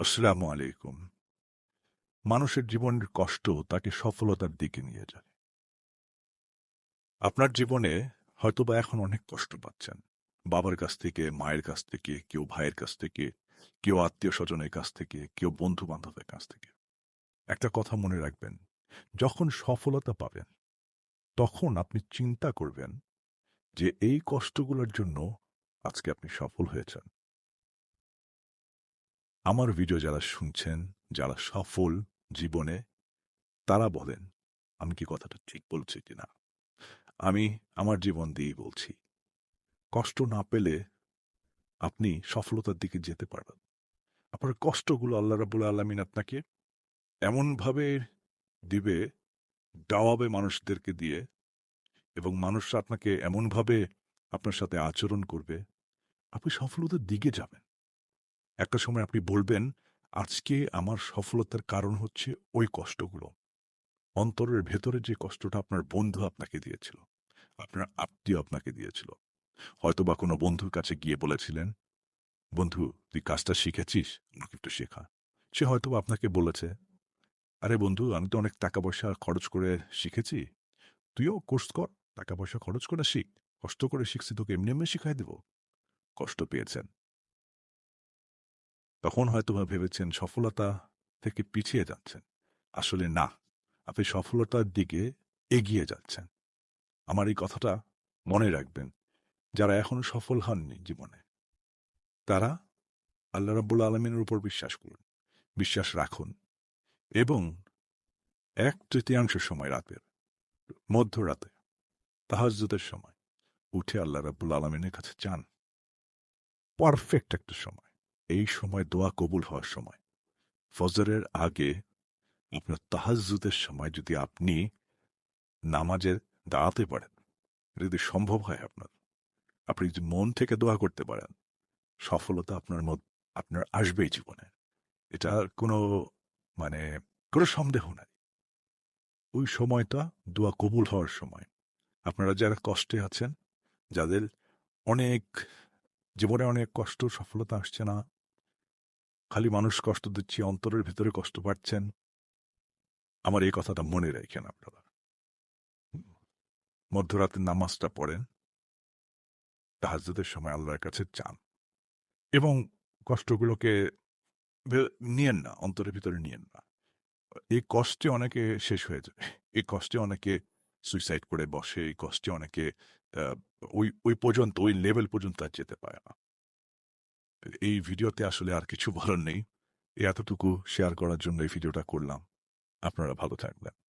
আসসালামু আলাইকুম। মানুষের জীবনের কষ্ট তাকে সফলতার দিকে নিয়ে যায়। আপনার জীবনে হয়তোবা এখন অনেক কষ্ট পাচ্ছেন। বাবার কাছ থেকে, মায়ের কাছ থেকে, কেউ ভাইয়ের কাছ থেকে, কেউ আত্মীয় স্বজনের কাছ থেকে, কেউ বন্ধু বান্ধবের কাছ থেকে। একটা কথা মনে রাখবেন, যখন সফলতা পাবেন, তখন আপনি চিন্তা করবেন যে এই কষ্টগুলোর জন্য আজকে আপনি সফল হয়েছেন। আমার ভিডিও যারা শুনছেন, যারা সফল জীবনে, তারা বলেন, আমি কি কথাটা ঠিক বলছি কিনা আমি আমার জীবন দিয়েই বলছি। কষ্ট না পেলে আপনি সফলতার দিকে যেতে পারবেন। আপনার কষ্টগুলো আল্লাহ রাবুল আলমিন আপনাকে এমনভাবে দিবে ডাওয়াবে মানুষদেরকে দিয়ে এবং মানুষরা আপনাকে এমনভাবে আপনার সাথে আচরণ করবে, আপনি সফলতার দিকে যাবেন। একটা সময় আপনি বলবেন, আজকে আমার সফলতার কারণ হচ্ছে ওই কষ্টগুলো। অন্তরের ভেতরে যে কষ্টটা আপনার বন্ধু আপনাকে দিয়েছিল, আপনার আত্মীয় আপনাকে দিয়েছিল। হয়তো বা কোনো বন্ধুর কাছে গিয়ে বলেছিলেন, বন্ধু, তুই কাজটা শিখেছিস? আমাকে একটু শেখা। সে হয়তো আপনাকে বলেছে, আরে বন্ধু, আমি তো অনেক টাকা পয়সা খরচ করে শিখেছি। তুইও কোর্স কর টাকা পয়সা খরচ করে শিখ। কষ্ট করে শিখছি, তোকে এমনি এমনি শিখাই দেব। কষ্ট পেয়েছেন। তখন হয়তো বা ভেবেছেন সফলতা থেকে পিছিয়ে যাচ্ছেন। আসলে না, আপনি সফলতার দিকে এগিয়ে যাচ্ছেন। আমার এই কথাটা মনে রাখবেন, যারা এখনও সফল হননি জীবনে, তারা আল্লাহ রাব্বুল আলমিনের উপর বিশ্বাস করুন, বিশ্বাস রাখুন এবং এক তৃতীয়াংশ সময় রাতের, মধ্যরাতে, তাহাজ্জুদের সময় উঠে আল্লাহ রাব্বুল আলমিনের কাছে চান পারফেক্ট একটা সময়। এই সময় দোয়া কবুল হওয়ার সময়। ফজরের আগে আপনার তাহাজ্জুদের সময় যদি আপনি নামাজে দাঁড়াতে পারেন যদি সম্ভব হয় আপনার, আপনি যদি মন থেকে দোয়া করতে পারেন, সফলতা আপনার মধ্যে, আপনার আসবেই জীবনে। এটা কোনো মানে কোনো সন্দেহ নাই। ওই সময়টা দোয়া কবুল হওয়ার সময়। আপনারা যারা কষ্টে আছেন, যাদের অনেক জীবনে অনেক কষ্ট, সফলতা আসছে না। খালি মানুষ কষ্ট দিচ্ছে, অন্তরের ভিতরে কষ্ট পাচ্ছেন। আমার এই কথাটা মনে রেখেন আপনারা। মধ্যরাতের নামাজটা পড়েন। তাহাজের সময় আল্লাহর কাছে চান। এবং কষ্টগুলোকে নিয়েন না, অন্তরের ভিতরে নিয়েন না। এই কষ্টে অনেকে শেষ হয়ে যায়। এই কষ্টে অনেকে সুইসাইড করে বসে, এই কষ্টে অনেকে ওই ওই পর্যন্ত, ওই লেভেল পর্যন্ত আর যেতে পারে না। এই ভিডিওতে আসলে আর কিছু বলার নেই। এতটুকু শেয়ার করার জন্য এই ভিডিওটা করলাম। আপনারা ভালো থাকবেন।